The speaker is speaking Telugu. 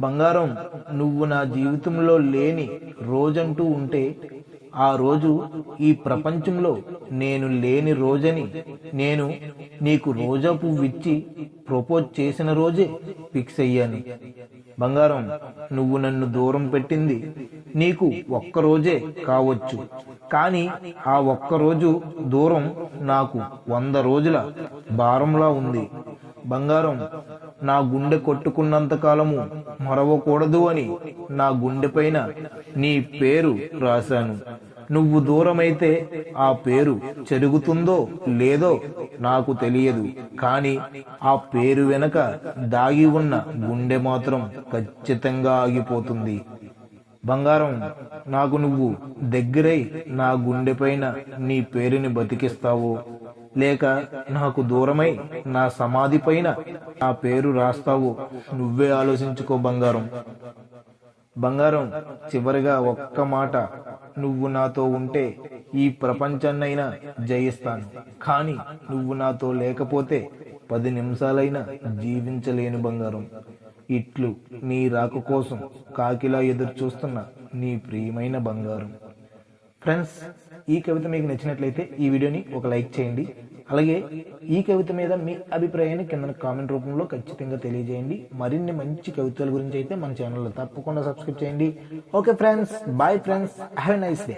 బంగారం నువ్వు నా జీవితంలో లేని రోజంటూ ఉంటే ఆ రోజు ఈ ప్రపంచంలో నేను లేని రోజని నేను నీకు రోజా పువ్వు ఇచ్చి ప్రపోజ్ చేసిన రోజే ఫిక్స్ అయ్యాను. బంగారం నువ్వు నన్ను దూరం పెట్టింది నీకు ఒక్క రోజే కావచ్చు. కానీ ఆ ఒక్క రోజు దూరం నాకు వంద రోజుల భారంలా ఉంది. బంగారం నా గుండె కొట్టుకున్నంత కాలము మరవకూడదు అని నా గుండెపైన నీ పేరు రాశాను. నువ్వు దూరమైతే ఆ పేరు చెరుగుతుందో లేదో నాకు తెలియదు. కానీ ఆ పేరు వెనక దాగి ఉన్న గుండె మాత్రం ఖచ్చితంగా ఆగిపోతుంది. బంగారం నాకు నువ్వు దగ్గరై నా గుండెపైన నీ పేరుని బతికిస్తావో. లేక నాకు దూరమై నా సమాధి పైన నా పేరు రాస్తావు. నువ్వే ఆలోచించుకో బంగారం. బంగారం చివరిగా ఒక్క మాట. నువ్వు నాతో ఉంటే ఈ ప్రపంచాన్నైనా జయిస్తాను. కానీ నువ్వు నాతో లేకపోతే పది నిమిషాలైనా జీవించలేని బంగారం. ఇట్లు నీ రాక కోసం కాకిలా ఎదురు చూస్తున్న నీ ప్రియమైన బంగారం. ఫ్రెండ్స్ ఈ కవిత మీకు నచ్చినట్లయితే ఈ వీడియోని ఒక లైక్ చేయండి. అలాగే ఈ కవిత మీద మీ అభిప్రాయాన్ని కింద కామెంట్ రూపంలో ఖచ్చితంగా తెలియజేయండి. మరిన్ని మంచి కవితల గురించి అయితే మన ఛానల్లో తప్పకుండా సబ్స్క్రైబ్ చేయండి. Okay friends bye friends have a nice day.